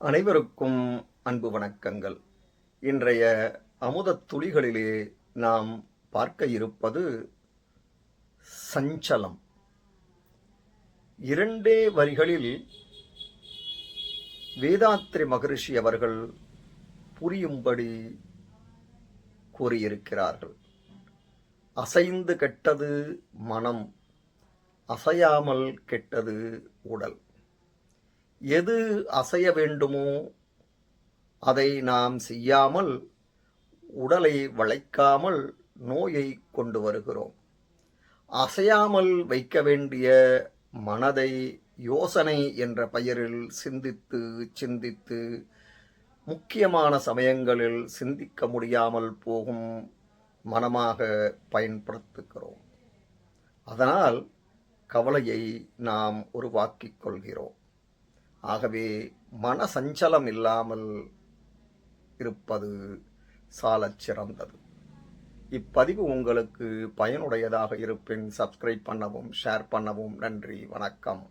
அனைவருக்கும் அன்பு வணக்கங்கள். இன்றைய அமுதத் துளிகளிலே நாம் பார்க்க இருப்பது சஞ்சலம். இரண்டே வரிகளில் வேதாத்ரி மகரிஷி அவர்கள் புரியும்படி கூறியிருக்கிறார்கள். அசைந்து கெட்டது மனம் அசையாமல் கெட்டது உடல். எது அசைய வேண்டுமோ அதை நாம் செய்யாமல் உடலை வளைக்காமல் நோயை கொண்டு வருகிறோம். அசையாமல் வைக்க வேண்டிய மனதை யோசனை என்ற பெயரில் சிந்தித்து சிந்தித்து முக்கியமான சமயங்களில் சிந்திக்க முடியாமல் போகும் மனமாக பயன்படுத்துகிறோம். அதனால் கவலையை நாம் உருவாக்கிக் கொள்கிறோம். ஆகவே மன சஞ்சலம் இல்லாமல் இருப்பது சாலச் சிறந்தது. இப்பதிவு உங்களுக்கு பயனுடையதாக இருப்பின் சப்ஸ்கிரைப் பண்ணவும் ஷேர் பண்ணவும் நன்றி வணக்கம்.